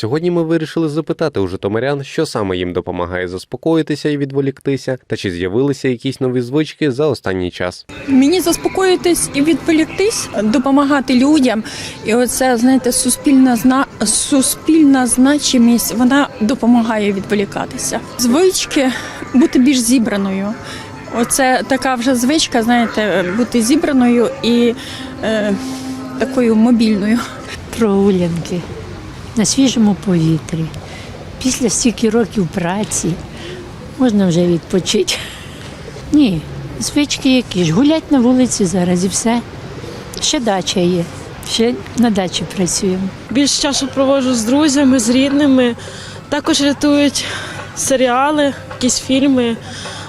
Сьогодні ми вирішили запитати у житомирян, що саме їм допомагає заспокоїтися і відволіктися, та чи з'явилися якісь нові звички за останній час. Мені заспокоїтись і відволіктись, допомагати людям. І оце, знаєте, суспільна зна... суспільна значимість вона допомагає відволікатися. Звички бути більш зібраною. Оце така вже звичка, знаєте, бути зібраною і е, такою мобільною. прогулянки на свіжому повітрі. Після стільки років праці можна вже відпочити. Ні, звички які ж. Гулять на вулиці зараз і все. Ще дача є. Ще на дачі працюємо. Більше часу проводжу з друзями, з рідними. Також рятують серіали, якісь фільми.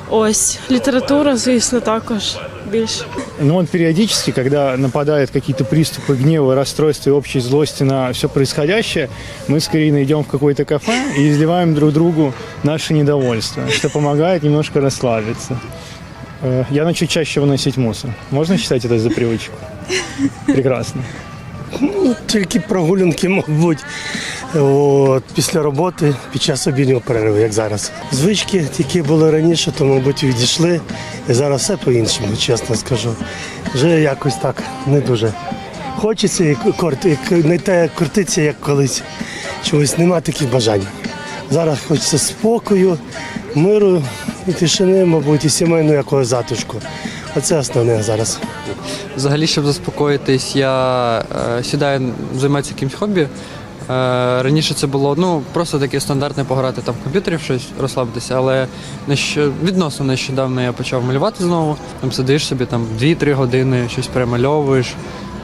Ось література, звісно, також більше. Но он периодически, когда нападают какие-то приступы гнева, расстройства и общей злости на все происходящее, мы с Кариной идем в какое-то кафе и изливаем друг другу наше недовольство, что помогает немножко расслабиться. Э, Я начну чаще выносить мусор. Можно считать это за привычку? Прекрасно. Тільки прогулянки, мабуть, от, після роботи під час обіднього перерву, як зараз. Звички, які були раніше, то, мабуть, відійшли. І зараз все по-іншому, чесно скажу. Вже якось так не дуже. Хочеться і корт, і не те крутиться, як колись. Чогось нема таких бажань. Зараз хочеться спокою, миру і тишини, мабуть, і сімейного якогось затишку. Оце основне зараз. Взагалі, щоб заспокоїтись, я е, сідаю займатися якимось хобі. Е, раніше це було ну, просто таке стандартне пограти там в комп'ютері щось, розслабитися, але нещо, відносно нещодавно я почав малювати знову. Там сидиш собі там 2-3 години, щось перемальовуєш.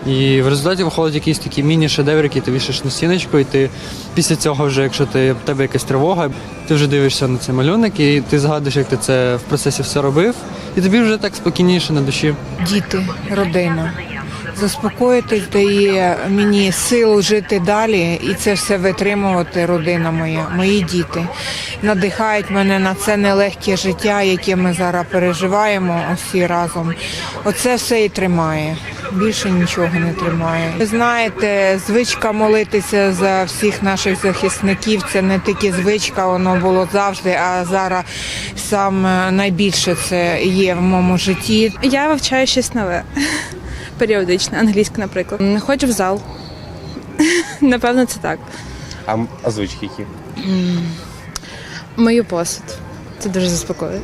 І в результаті виходить якийсь такий міні-шедевр, який ти вішаєш на стіночку, і ти після цього, вже, якщо ти, в тебе якась тривога, ти вже дивишся на цей малюнок, і ти згадуєш, як ти це в процесі все робив, і тобі вже так спокійніше на душі. діти, родина. Заспокоїтись дає мені сил жити далі і це все витримувати родина моя, мої діти. Надихають мене на це нелегке життя, яке ми зараз переживаємо усі разом. Оце все і тримає. Більше нічого не тримає. Ви знаєте, звичка молитися за всіх наших захисників. Це не тільки звичка, воно було завжди, а зараз саме найбільше це є в моєму житті. Я вивчаю щось нове періодично, англійська, наприклад. Не Ходжу в зал. Напевно, це так. А, а звички які? Мою посуд. Це дуже заспокоює.